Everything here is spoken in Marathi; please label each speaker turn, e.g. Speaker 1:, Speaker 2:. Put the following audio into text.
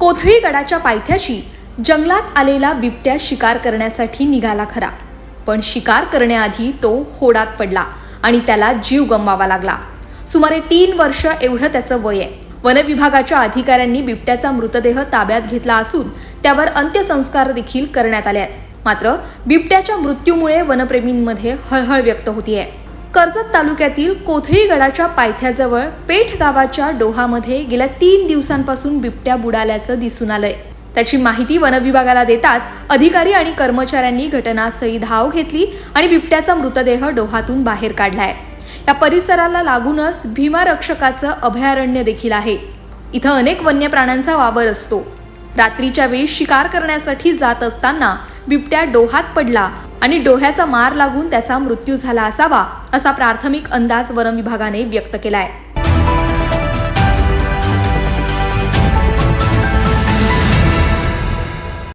Speaker 1: कोथळी गडाच्या पायथ्याशी जंगलात आलेला बिबट्या शिकार करण्यासाठी निघाला खरा. पण शिकार करण्याआधी तो होडात पडला आणि त्याला जीव गमवावा लागला. सुमारे तीन वर्ष एवढं त्याचं वय आहे. वनविभागाच्या अधिकाऱ्यांनी बिबट्याचा मृतदेह ताब्यात घेतला असून त्यावर अंत्यसंस्कार देखील करण्यात आले आहेत. मात्र बिबट्याच्या मृत्यूमुळे वनप्रेमींमध्ये हळहळ व्यक्त होतीये. कर्जत तालुक्यातील कोथळी गडाच्या पायथ्याजवळ पेठ गावाच्या डोहामध्ये गेल्या तीन दिवसांपासून बिबट्या बुडाल्याचं दिसून आलंय. त्याची माहिती वनविभागाला देताच अधिकारी आणि कर्मचाऱ्यांनी घटनास्थळी धाव घेतली आणि बिबट्याचा मृतदेह डोहातून बाहेर काढलाय. या परिसराला लागूनच भीमा रक्षकाचं अभयारण्य देखील आहे. इथं अनेक वन्य प्राण्यांचा वावर असतो. रात्रीच्या वेळी शिकार करण्यासाठी जात असताना बिबट्या डोहात पडला आणि डोह्याचा मार लागून त्याचा मृत्यू झाला असावा असा प्राथमिक अंदाज वनविभागाने व्यक्त केला आहे